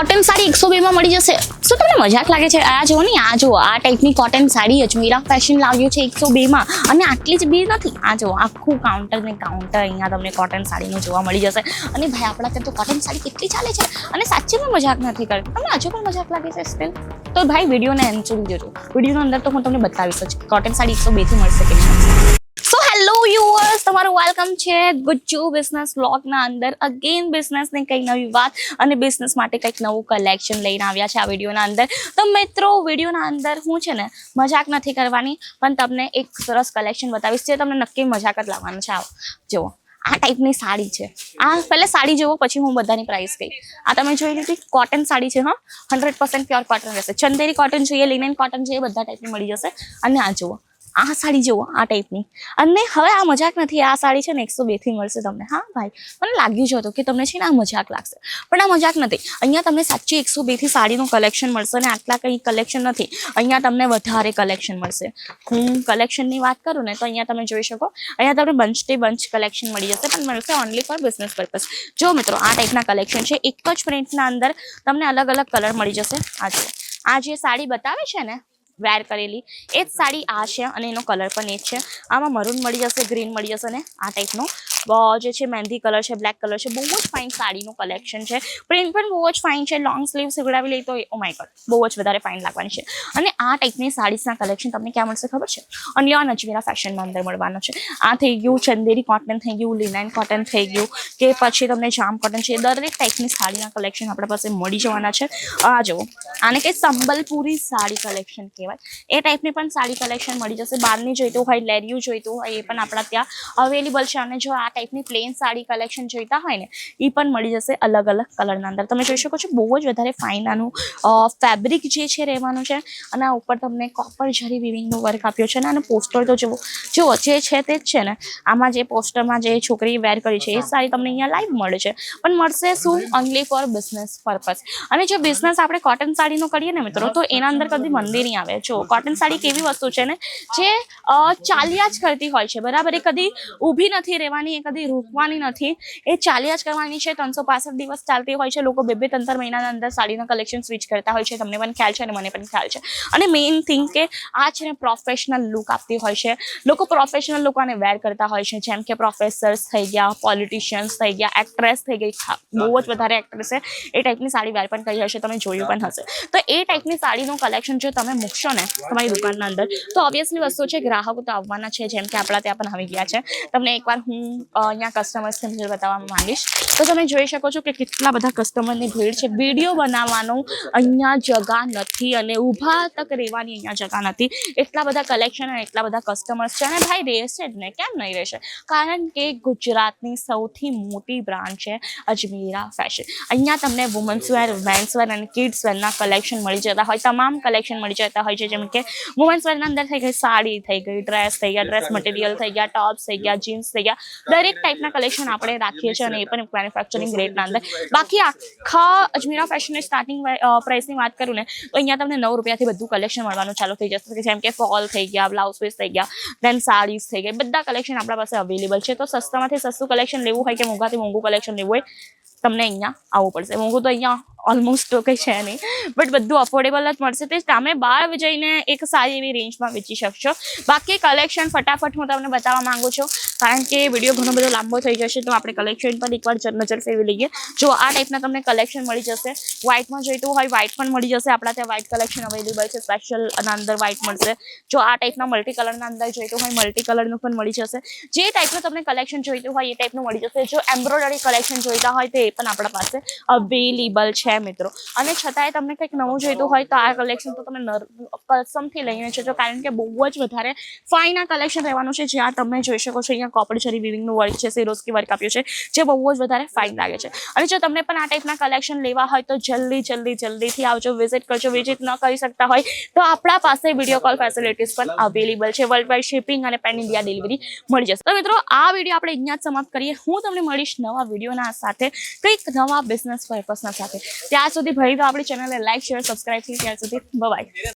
Cotton sari એકસો બેમાં મળી જશે. શું તમને મજાક લાગે છે? આ જુઓ ને, આ જુઓ, આ ટાઈપની કોટન સાડી અજમીરા ફેશન લાવ્યું છે એકસો બેમાં અને આટલી જ બે નથી. આ જુઓ, આખું કાઉન્ટર ને કાઉન્ટર અહીંયા તમને કોટન સાડીનું જોવા મળી જશે. અને ભાઈ, આપણા ત્યાં તો કોટન સાડી કેટલી ચાલે છે? અને સાચીમાં મજાક નથી કરતી તમને હજુ પણ મજાક લાગે છે સ્ટીલ તો ભાઈ, વિડીયોને એન્ડ સુધી જોજો. વિડીયોનો અંદર તો હું તમને બતાવીશ જ કોટન સાડી એકસો બેથી મળશે કે તમારું વેલકમ છે ગુજ્જુ બિઝનેસ બ્લોગના અંદર. અગેન બિઝનેસની કંઈક નવી વાત અને બિઝનેસ માટે કંઈક નવું કલેક્શન લઈને આવ્યા છે આ વિડીયોના અંદર. તો મિત્રો વિડીયોના અંદર હું છે ને મજાક નથી કરવાની, પણ તમને એક સરસ કલેક્શન બતાવીશ જે તમને નક્કી મજાક જ લાવવાનું છે. આવો, જુઓ. આ ટાઈપની સાડી છે. આ પહેલાં સાડી જુઓ, પછી હું બધાની પ્રાઇસ કહી આ તમે જોઈ લીધી કોટન સાડી છે, હા? હંડ્રેડ પર્સન્ટ પ્યોર કોટન રહેશે. ચંદેરી કોટન જોઈએ લિનન કોટન જોઈએ, બધા ટાઈપની મળી જશે. અને આ જુઓ આ સાડી જુઓ, આ ટાઈપની. અને હવે આ મજાક નથી, આ સાડી છે ને એકસો બેથી મળશે તમને. હા, ભાઈ, મને લાગ્યું જ હતું કે તમને છે ને આ મજાક લાગશે. પણ આ મજાક નથી. અહીંયા તમને સાચી એકસો બેથી સાડીનું કલેક્શન મળશે અને આટલા કંઈ કલેક્શન નથી. અહીંયા તમને વધારે કલેક્શન મળશે. હું કલેક્શનની વાત કરું ને તો અહીંયા તમે જોઈ શકો. અહીંયા તમને બંચ ટે બંચ કલેક્શન મળી જશે, પણ મળશે ઓનલી ફોર બિઝનેસ પર્પઝ જો મિત્રો, આ ટાઈપના કલેક્શન છે, એક જ પ્રિન્ટના અંદર તમને અલગ અલગ કલર મળી જશે. આ જુઓ. આ જે સાડી બતાવે છે ને વેર કરેલી. એ જ સાડી આ છે અને એનો કલર પણ એ જ છે. આમાં મરૂન મળી જશે ગ્રીન મળી જશે ને આ ટાઈપનો જે છે, મહેંદી કલર છે બ્લેક કલર છે, બહુ જ ફાઇન સાડીનું કલેક્શન છે. પ્રિન્ટ પણ બહુ જ ફાઇન છે લોંગ સ્લીવ સિવડાવી લઈ તો ઓ માય ગોડ બહુ જ વધારે ફાઇન લાગવાની છે. અને આ ટાઈપની સાડીના કલેક્શન તમને ક્યાં મળશે ખબર છે? ઓનલી ઓન અજમેરા ફેશનમાં અંદર મળવાનો છે. આ થઈ ગયું ચંદેરી કોટન થઈ ગયું લિનાઇન કોટન થઈ ગયું કે પછી તમને જામ કોટન છે દરેક ટાઈપની સાડીના કલેક્શન આપણા પાસે મળી જવાના છે. આ જુઓ, આને કંઈ સંબલપુરી સાડી કલેક્શન કહેવાય. એ ટાઈપની પણ સાડી કલેક્શન મળી જશે. બહારની જોઈતું હોય લેરિયું જોઈતું હોય, એ પણ આપણા ત્યાં અવેલેબલ છે. અને જો આ ટાઈપની પ્લેન સાડી કલેક્શન જોઈતા હોય ને એ પણ મળી જશે અલગ અલગ કલરના અંદર. તમે જોઈ શકો છો, બહુ જ વધારે ફાઇન આનું ફેબ્રિક જે છે રહેવાનું છે, અને આ ઉપર તમને કોપર જરી વિવિંગનું વર્ક આપ્યો છે ને અને પોસ્ટર તો જુઓ જુઓ, જે છે તે જ છે ને. આમાં જે પોસ્ટરમાં જે છોકરી વેર કરી છે, એ સાડી તમને અહીંયા લાઈવ મળે છે. પણ મળશે શું? ઓનલી ફોર બિઝનેસ પર્પઝ અને જો બિઝનેસ આપણે કોટન સાડીનો કરીએ ને મિત્રો, તો એના અંદર કદી મંદિર નહીં આવે. જો કોટન સાડી કેવી વસ્તુ છે ને, જે ચાલ્યા જ કરતી હોય છે, બરાબર? એ કદી ઊભી નથી રહેવાની કદી રોકવાની નથી. એ ચાલ્યા જ કરવાની છે. ત્રણસો પાસઠ દિવસ ચાલતી હોય છે. લોકો બે બે ત્રણ ત્રણ મહિનાના અંદર સાડીના કલેક્શન સ્વિચ કરતા હોય છે. તમને પણ ખ્યાલ છે અને મને પણ ખ્યાલ છે. અને મેઇન થિંગ કે આ છે ને પ્રોફેશનલ લુક આપતી હોય છે. લોકો પ્રોફેશનલ લોકો આને વેર કરતા હોય છે. જેમ કે પ્રોફેસર્સ થઈ ગયા પોલિટિશિયન્સ થઈ ગયા એક્ટ્રેસ થઈ ગઈ બહુ જ વધારે એક્ટ્રેસ છે. એ ટાઈપની સાડી વેર પણ કરી હશે. તમે જોયું પણ હશે. તો એ ટાઈપની સાડીનું કલેક્શન જો તમે મૂકશો ને તમારી દુકાનના અંદર તો ઓબ્વિયસલી વસ્તુ છે ગ્રાહકો તો આવવાના છે. જેમ કે આપણા ત્યાં પણ આવી ગયા છે. તમને એકવાર હું અહીંયા કસ્ટમર્સને ભીડ બતાવવા માંગીશ. તો તમે જોઈ શકો છો કે કેટલા બધા કસ્ટમરની ભીડ છે. વીડિયો બનાવવાનું અહીંયા જગા નથી અને ઊભા તક રહેવાની અહીંયા જગા નથી. એટલા બધા કલેક્શન અને એટલા બધા કસ્ટમર્સ છે. અને ભાઈ રહેશે જ ને, કેમ નહીં રહેશે? કારણ કે ગુજરાતની સૌથી મોટી બ્રાન્ડ છે અજમીરા ફેશન અહીંયા તમને વુમન્સ વેર મેન્સ વેર અને કિડ્સ વેરના કલેક્શન મળી જતા હોય. તમામ કલેક્શન મળી જતા હોય છે. જેમ કે વુમન્સ વેરના અંદર થઈ ગઈ સાડી, થઈ ગઈ ડ્રેસ થઈ ગયા ડ્રેસ મટીરિયલ થઈ ગયા ટોપ્સ થઈ ગયા જીન્સ થઈ ગયા દરેક ટાઈપના કલેક્શન આપણે રાખીએ છીએ અને એ પણ મેન્યુફેક્ચરિંગ ગ્રેડના અંદર. બાકી આખા અજમીરા ફેશનની સ્ટાર્ટિંગ પ્રાઇસની વાત કરું ને, તો અહીંયા તમને નવ રૂપિયાથી બધું કલેક્શન મળવાનું ચાલુ થઈ જશે. જેમ કે ફોલ થઈ ગયા બ્લાઉઝ પીસ થઈ ગયા દેન સાડીઝ થઈ ગઈ બધા કલેક્શન આપણા પાસે અવેલેબલ છે. તો સસ્તામાંથી સસ્તું કલેક્શન લેવું હોય કે મોંઘાથી મોંઘું કલેક્શન લેવું હોય, તમને અહીંયા આવવું પડશે. મોંઘું તો અહીંયા ઓલમોસ્ટ તો કંઈ છે નહીં. બટ બધું અફોર્ડેબલ જ મળશે. તે તમે બહાર જઈને એક સારી એવી રેન્જમાં વેચી શકશો. બાકી કલેક્શન ફટાફટ હું તમને બતાવવા માંગુ છું. કારણ કે વીડિયો ઘણો બધો લાંબો થઈ જશે તો આપણે કલેક્શન પર એકવાર નજર ફેરવી લઈએ. જો આ ટાઈપના તમને કલેક્શન મળી જશે. વ્હાઇટમાં જોઈતું હોય વ્હાઇટ પણ મળી જશે. આપણા ત્યાં વ્હાઇટ કલેક્શન અવેલેબલ છે. સ્પેશિયલ આના અંદર વ્હાઇટ મળશે. જો આ ટાઈપના મલ્ટી કલરના અંદર જોઈતું હોય મલ્ટી કલરનું પણ મળી જશે. જે ટાઈપનું તમને કલેક્શન જોઈતું હોય, એ ટાઈપનું મળી જશે. જો એમ્બ્રોઇડરી કલેક્શન જોઈતા હોય, તો એ પણ આપણા પાસે અવેલેબલ છે. મિત્રો. અને છતાંય તમને કંઈક નવું જોઈતું હોય તો આ કલેક્શન તો તમે કસમથી લઈને જજો કારણ કે બહુ જ વધારે ફાઇન આ કલેક્શન રહેવાનું છે, જ્યાં તમે જોઈ શકો છો, અહીંયા કોપર વિવિંગનું વર્ક છે સિરોસ્કી વર્ક આપ્યું છે, જે બહુ જ વધારે ફાઇન લાગે છે. અને જો તમને પણ આ ટાઈપના કલેક્શન લેવા હોય તો જલ્દી જલ્દી, જલ્દીથી આવજો વિઝિટ કરજો વિઝિટ ન કરી શકતા હોય તો આપણા પાસે વીડિયો કોલ ફેસિલિટીઝ પણ અવેલેબલ છે. વર્લ્ડ વાઇડ શિપિંગ અને પેન ઇન્ડિયા ડિલિવરી મળી જશે. તો મિત્રો, આ વીડિયો આપણે અહીંયા જ સમાપ્ત કરીએ. હું તમને મળીશ નવા વિડીયોના સાથે, કંઈક નવા બિઝનેસ પર્પસના સાથે. ત્યાં સુધી ભણી તો આપણી ચેનલને લાઈક શેર સબસ્ક્રાઈબ થઈ ત્યાં સુધી. બાય